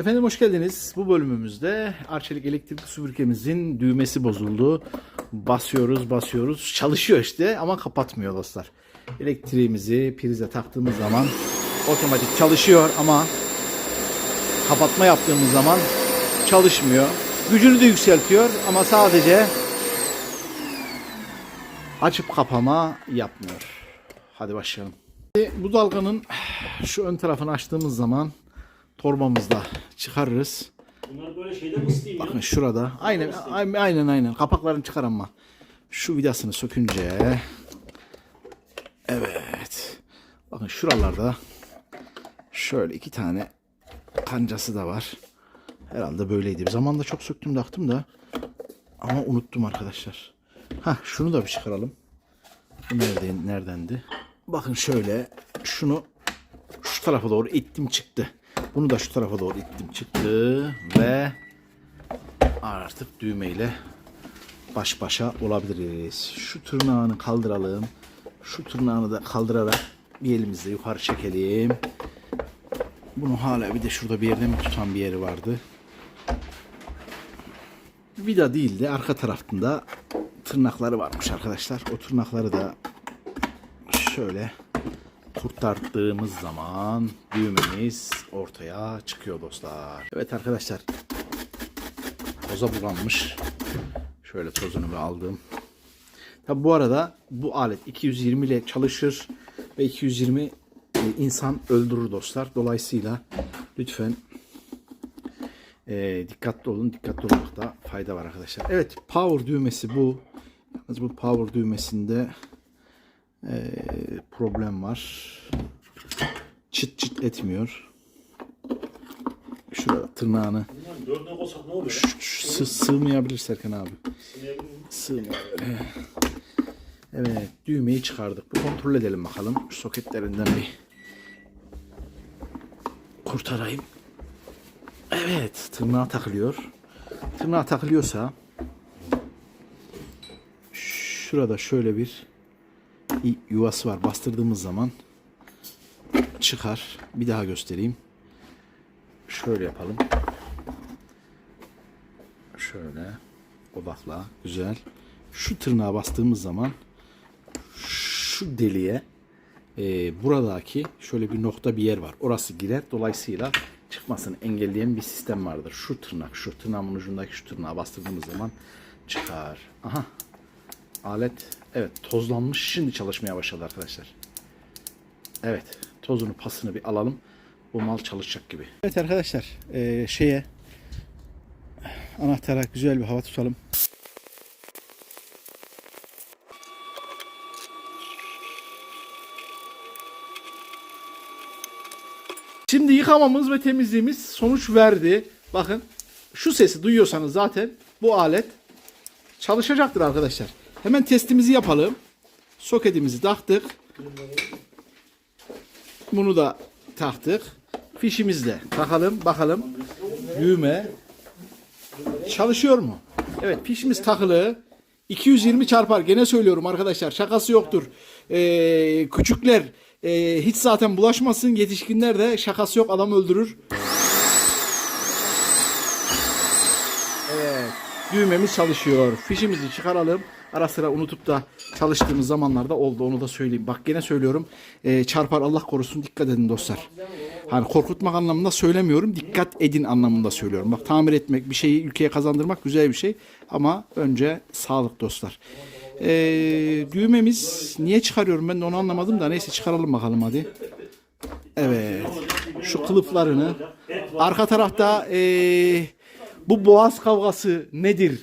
Efendim hoş geldiniz. Bu bölümümüzde Arçelik elektrik süpürgemizin düğmesi bozuldu. Basıyoruz basıyoruz çalışıyor işte ama kapatmıyor dostlar. Elektriğimizi prize taktığımız zaman otomatik çalışıyor ama kapatma yaptığımız zaman çalışmıyor. Gücünü de yükseltiyor ama sadece açıp kapama yapmıyor. Hadi başlayalım. Bu dalganın şu ön tarafını açtığımız zaman torbamızda çıkarırız. Bunlar böyle şeyde mi ısıtayım ya? Bakın şurada. Aynen aynen aynen. Kapaklarını çıkar ama. Şu vidasını sökünce Evet. Bakın şuralarda şöyle iki tane kancası da var. Herhalde böyleydi. Bir zamanda çok söktüm taktım da ama unuttum arkadaşlar. Ha şunu da bir çıkaralım. Bu nereden, neredendi? Bakın şöyle şunu şu tarafa doğru ittim çıktı. Bunu da şu tarafa doğru ittim çıktı ve artık düğmeyle baş başa olabiliriz. Şu tırnağını kaldıralım. Şu tırnağını da kaldırarak bir elimizle yukarı çekelim. Bunu hala bir de şurada bir yerde mi tutan bir yeri vardı. Vida değil de arka tarafında tırnakları varmış arkadaşlar. O tırnakları da şöyle kurtardığımız zaman düğmemiz ortaya çıkıyor dostlar. Evet arkadaşlar. Toza bulanmış. Şöyle tozunu bir aldım. Tabi bu arada bu alet 220 ile çalışır ve 220 e, insan öldürür dostlar. Dolayısıyla lütfen e, dikkatli olun. Dikkatli olmakta fayda var arkadaşlar. Evet power düğmesi bu. Yalnız bu power düğmesinde e, problem var. Çıt çıt etmiyor. Şurada tırnağını? Ş- ş- sı- sığmayabilir Serkan abi. Sığmıyor. Evet düğmeyi çıkardık. Bir kontrol edelim bakalım. Şu soketlerinden bir kurtarayım. Evet tırnağa takılıyor. Tırnağa takılıyorsa şurada şöyle bir yuvası var. Bastırdığımız zaman çıkar. Bir daha göstereyim. Şöyle yapalım. Şöyle odakla. Güzel. Şu tırnağa bastığımız zaman şu deliğe e, buradaki şöyle bir nokta bir yer var. Orası girer. Dolayısıyla çıkmasını engelleyen bir sistem vardır. Şu tırnak, şu tırnağın ucundaki şu tırnağa bastırdığımız zaman çıkar. Aha. Alet evet tozlanmış. Şimdi çalışmaya başladı arkadaşlar. Evet. Tozunu pasını bir alalım. Bu mal çalışacak gibi. Evet arkadaşlar. e, şeye anahtara güzel bir hava tutalım. Şimdi yıkamamız ve temizliğimiz sonuç verdi. Bakın şu sesi duyuyorsanız zaten bu alet çalışacaktır arkadaşlar. Hemen testimizi yapalım. Soketimizi taktık. Bunu da taktık. Fişimizi de takalım bakalım. Düğme çalışıyor mu? Evet fişimiz takılı. 220 çarpar. Gene söylüyorum arkadaşlar şakası yoktur. Ee, küçükler e, hiç zaten bulaşmasın. Yetişkinler de şakası yok adam öldürür. Evet. Düğmemiz çalışıyor. Fişimizi çıkaralım. Ara sıra unutup da çalıştığımız zamanlarda oldu. Onu da söyleyeyim. Bak gene söylüyorum. Ee, çarpar Allah korusun. Dikkat edin dostlar. Hani korkutmak anlamında söylemiyorum. Dikkat edin anlamında söylüyorum. Bak tamir etmek, bir şeyi ülkeye kazandırmak güzel bir şey. Ama önce sağlık dostlar. Ee, düğmemiz niye çıkarıyorum ben de onu anlamadım da neyse çıkaralım bakalım hadi. Evet. Şu kılıflarını. Arka tarafta ee, bu boğaz kavgası nedir?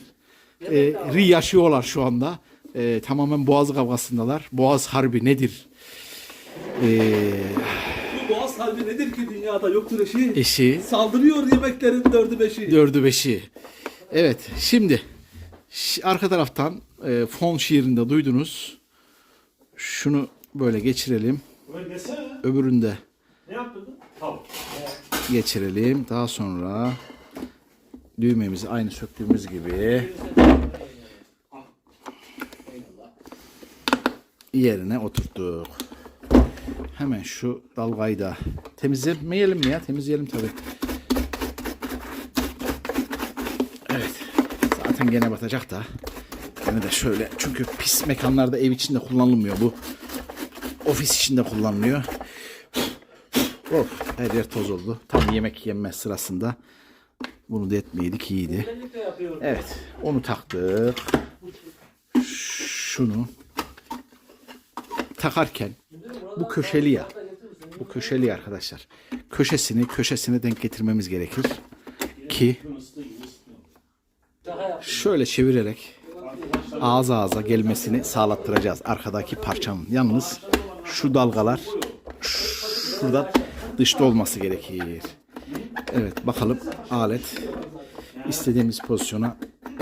E, ri yaşıyorlar şu anda. E, tamamen boğaz kavgasındalar. Boğaz harbi nedir? E, Bu Boğaz harbi nedir ki dünyada yoktur eşi? eşi, Saldırıyor yemeklerin dördü beşi. dördü beşi. Evet, şimdi ş- arka taraftan e, fon şiirinde duydunuz. Şunu böyle geçirelim. Böyle desene. Öbüründe Ne yaptın? Tavuk. geçirelim. Daha sonra düğmemizi aynı söktüğümüz gibi yerine oturttuk. Hemen şu dalgayı da temizlemeyelim mi ya? Temizleyelim tabii. Evet. Zaten gene batacak da. Gene de şöyle. Çünkü pis mekanlarda ev içinde kullanılmıyor bu. Ofis içinde kullanılıyor. Of, her yer toz oldu. Tam yemek yenme sırasında. Bunu da etmeydik iyiydi. Evet. Onu taktık. Şunu takarken bu köşeli ya. Bu köşeli arkadaşlar. Köşesini köşesine denk getirmemiz gerekir ki şöyle çevirerek ağız ağza gelmesini sağlattıracağız arkadaki parçanın. Yalnız şu dalgalar şurada dışta olması gerekir. Evet bakalım alet istediğimiz pozisyona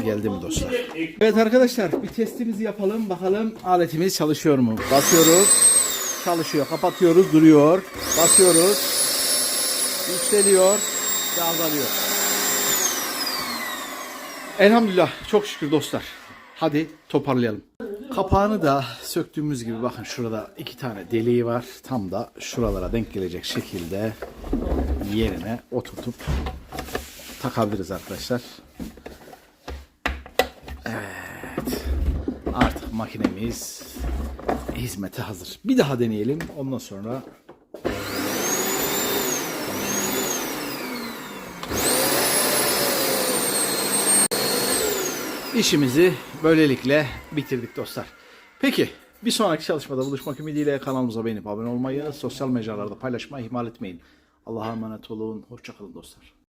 geldi mi dostlar? Evet arkadaşlar bir testimizi yapalım. Bakalım aletimiz çalışıyor mu? Basıyoruz. Çalışıyor. Kapatıyoruz. Duruyor. Basıyoruz. Yükseliyor. Ve azalıyor. Elhamdülillah. Çok şükür dostlar. Hadi toparlayalım. Kapağını da söktüğümüz gibi bakın şurada iki tane deliği var. Tam da şuralara denk gelecek şekilde yerine oturtup takabiliriz arkadaşlar. Artık makinemiz hizmete hazır. Bir daha deneyelim. Ondan sonra işimizi böylelikle bitirdik dostlar. Peki bir sonraki çalışmada buluşmak ümidiyle kanalımıza beğenip abone olmayı, sosyal mecralarda paylaşmayı ihmal etmeyin. Allah'a emanet olun. Hoşçakalın dostlar.